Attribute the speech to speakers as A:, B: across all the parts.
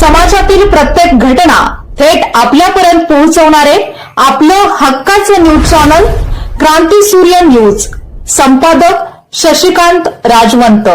A: समाजातील प्रत्येक घटना थेट आपल्यापर्यंत पोहोचवणारे आपलं हक्काचं न्यूज चॅनल क्रांती सूर्य न्यूज. संपादक शशिकांत राजवंत.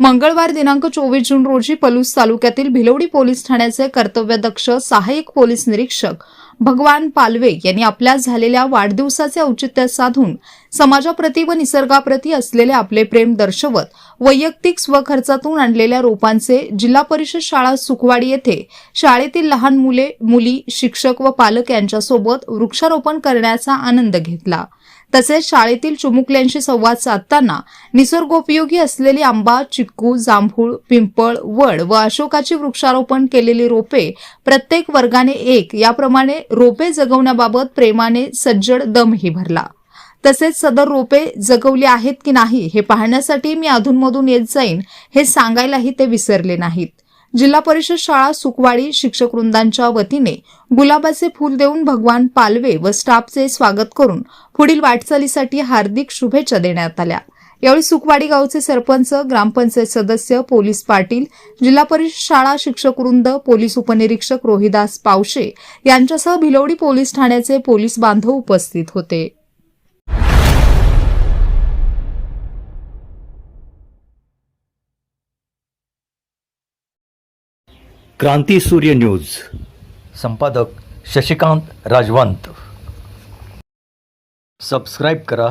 A: मंगळवार दिनांक चोवीस जून रोजी पलूस तालुक्यातील भिलवडी पोलीस ठाण्याचे कर्तव्यदक्ष सहाय्यक पोलीस निरीक्षक भगवान पालवे यांनी आपल्या झालेल्या वाढदिवसाचे औचित्य साधून समाजाप्रती व निसर्गाप्रती असलेले आपले प्रेम दर्शवत वैयक्तिक स्वखर्चातून आणलेल्या रोपांचे जिल्हा परिषद शाळा सुखवाडी येथे शाळेतील लहान मुले मुली शिक्षक व पालक यांच्यासोबत वृक्षारोपण करण्याचा आनंद घेतला. तसेच शाळेतील चुमुकल्यांशी संवाद साधताना निसर्गोपयोगी असलेली आंबा चिक्कू जांभूळ पिंपळ वड व अशोकाची वृक्षारोपण केलेली रोपे प्रत्येक वर्गाने एक. याप्रमाणे रोपे जगवण्याबाबत प्रेमाने सज्जड दमही भरला. तसेच सदर रोपे जगवली आहेत की नाही हे पाहण्यासाठी मी अधूनमधून येत जाईन हे सांगायलाही ते विसरले नाहीत. जिल्हा परिषद शाळा सुकवाडी शिक्षक वृंदांच्या वतीने गुलाबाचे फूल देऊन भगवान पालवे व स्टाफचे स्वागत करून पुढील वाटचालीसाठी हार्दिक शुभेच्छा देण्यात आल्या. यावेळी सुकवाडी गावचे सरपंच ग्रामपंचायत सदस्य पोलीस पाटील जिल्हा परिषद शाळा शिक्षक वृंद पोलीस उपनिरीक्षक रोहिदास पावशे यांच्यासह भिलवडी पोलीस ठाण्याचे पोलीस बांधव उपस्थित होते.
B: क्रांती सूर्य न्यूज. संपादक शशिकांत राजवंत. सबस्क्राईब करा.